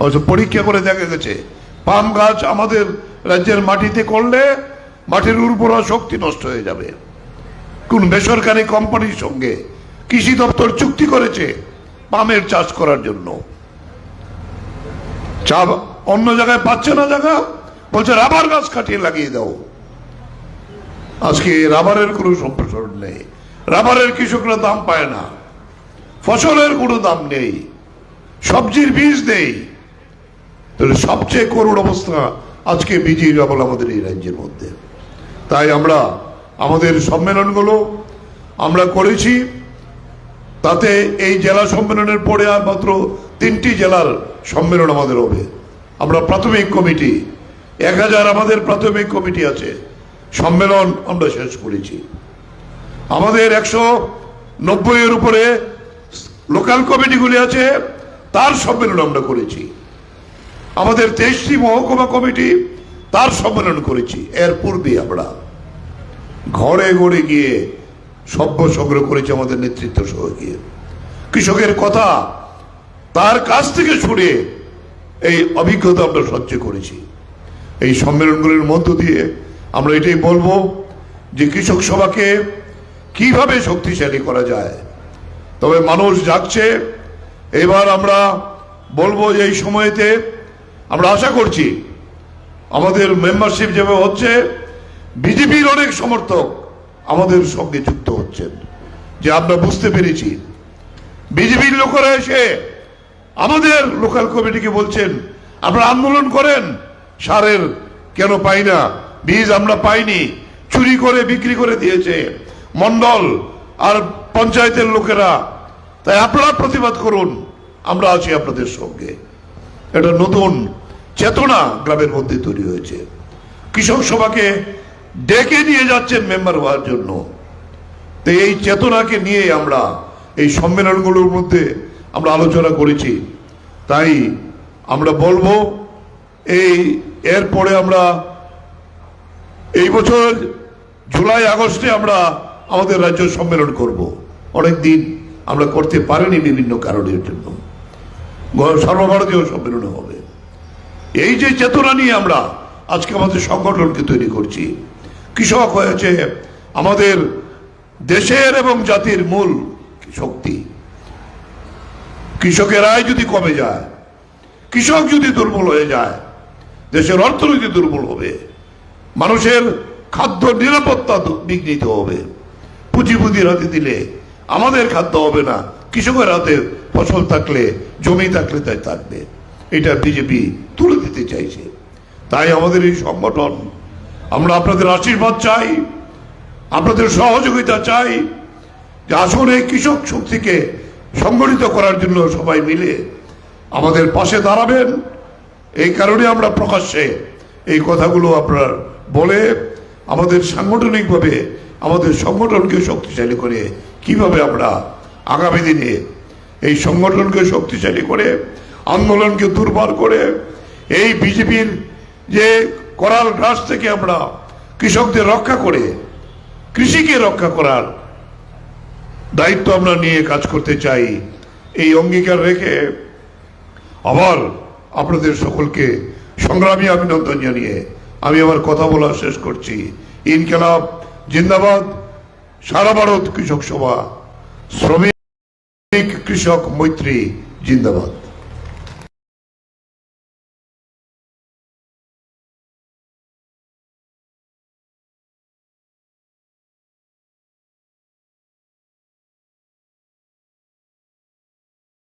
পরীক্ষা করে দেখা গেছে। পাম গাছ আমাদের রাজ্যের মাটিতে করলে মাটির উর্বরা শক্তি নষ্ট হয়ে যাবে। কোন বেসরকারি কোম্পানির সঙ্গে কৃষি দপ্তর চুক্তি করেছে পামের চাষ করার জন্য। চা অন্য জায়গায় পাচ্ছে না জায়গা, বলছে রাবার গাছ কাটিয়ে লাগিয়ে দাও। আজকে রাবারের কোনো সম্প্রসারণ নেই। রাবারের কৃষকরা দাম পায় না। ফসলের কোনো দাম নেই। সবজির বীজ নেই। তাহলে সবচেয়ে করুণ অবস্থা আজকে বিজি রাবল আমাদের এই রাজ্যের মধ্যে। তাই আমরা আমাদের সম্মেলনগুলো আমরা করেছি। তাতে এই জেলা সম্মেলনের পরে আর মাত্র তিনটি জেলার সম্মেলন আমাদের হবে। আমরা প্রাথমিক কমিটি, এক হাজার আমাদের প্রাথমিক কমিটি আছে। সম্মেলন আমরা শেষ করেছি। আমাদের একশো নব্বইয়ের উপরে লোকাল কমিটিগুলি আছে, তার সম্মেলন আমরা করেছি। আমাদের তেইশটি মহকুমা কমিটি তার সম্মেলন করেছি। এর পূর্বে আমরা ঘরে ঘরে গিয়ে সভ্য সংগ্রহ করেছে আমাদের নেতৃত্ব সহ গিয়ে। কৃষকের কথা তার কাছ থেকে শুনে এই অভিজ্ঞতা আমরা সহ্য করেছি। এই সম্মেলনগুলির মধ্য দিয়ে আমরা এটাই বলব যে কৃষক সভাকে কীভাবে শক্তিশালী করা যায়। তবে মানুষ যাচ্ছে এবার আমরা বলব যে এই সময়তে আমরা আশা করছি আমাদের মেম্বারশিপ যেভাবে হচ্ছে বিজেপির অনেক সমর্থক আমাদের সঙ্গে যুক্ত হচ্ছেন, যে আমরা বুঝতে পেরেছি। বিজেপির লোকেরা এসে আমাদের লোকাল কমিটিকে বলছেন, আপনারা আন্দোলন করেন, সারের কেন পাই না? বীজ আমরা পাইনি, চুরি করে বিক্রি করে দিয়েছে, মন্ডল আর পঞ্চায়েতের লোকেরা। তাই আপনারা প্রতিবাদ করুন, আমরা আছি আপনাদের সঙ্গে। এটা নতুন চেতনা গ্রামের মধ্যে তৈরি হয়েছে। কৃষক সভাকে ডেকে নিয়ে যাচ্ছেন মেম্বার হওয়ার জন্য। তো এই চেতনাকে নিয়ে আমরা এই সম্মেলনগুলোর মধ্যে আমরা আলোচনা করেছি। তাই আমরা বলব, এই এরপরে আমরা এই বছর জুলাই, আগস্টে আমরা আমাদের রাজ্য সম্মেলন করব। অনেক দিন আমরা করতে পারিনি বিভিন্ন কারণের জন্য। সর্বভারতীয় সম্মেলন হবে। এই যে চেতনা নিয়ে আমরা আজকে আমাদের সংগঠনকে তৈরি করছি, কৃষক হয়েছে আমাদের দেশের এবং জাতির মূল শক্তি। কৃষকের আয় যদি কমে যায়, কৃষক যদি দুর্বল হয়ে যায়, দেশের অর্থনীতি দুর্বল হবে, মানুষের খাদ্য নিরাপত্তা বিঘ্নিত হবে। পুঁজিপুঁজির হাতে দিলে আমাদের খাদ্য হবে না, কৃষকের হাতে ফসল থাকলে, জমি থাকলে তাই থাকবে। এটা বিজেপি তুলে দিতে চাইছে। তাই আমাদের এই সংগঠন, আমরা আপনাদের আশীর্বাদ চাই, আপনাদের সহযোগিতা চাই, যে আসলে কৃষক শক্তিকে সংগঠিত করার জন্য সবাই মিলে আমাদের পাশে দাঁড়াবেন। এই কারণে আমরা প্রকাশ্যে এই কথাগুলো আপনার বলে আমাদের সাংগঠনিকভাবে আমাদের সংগঠনকে শক্তিশালী করে কীভাবে আমরা আগামী দিনে এই সংগঠনকে শক্তিশালী করে, আন্দোলনকে দুর্বল করে, এই বিজেপির যে করাল গ্রাস থেকে আমরা কৃষকদের রক্ষা করে, কৃষিকে রক্ষা করার দায়িত্ব আমরা নিয়ে কাজ করতে চাই, এই অঙ্গীকার রেখে আবার আপনাদের সকলকে সংগ্রামী অভিনন্দন জানিয়ে আমি আমার কথা বলা শেষ করছি। ইনকেলাব, জিন্দাবাদ, সারা ভারত কৃষক সভা শ্রমিক কৃষক মৈত্রী জিন্দাবাদ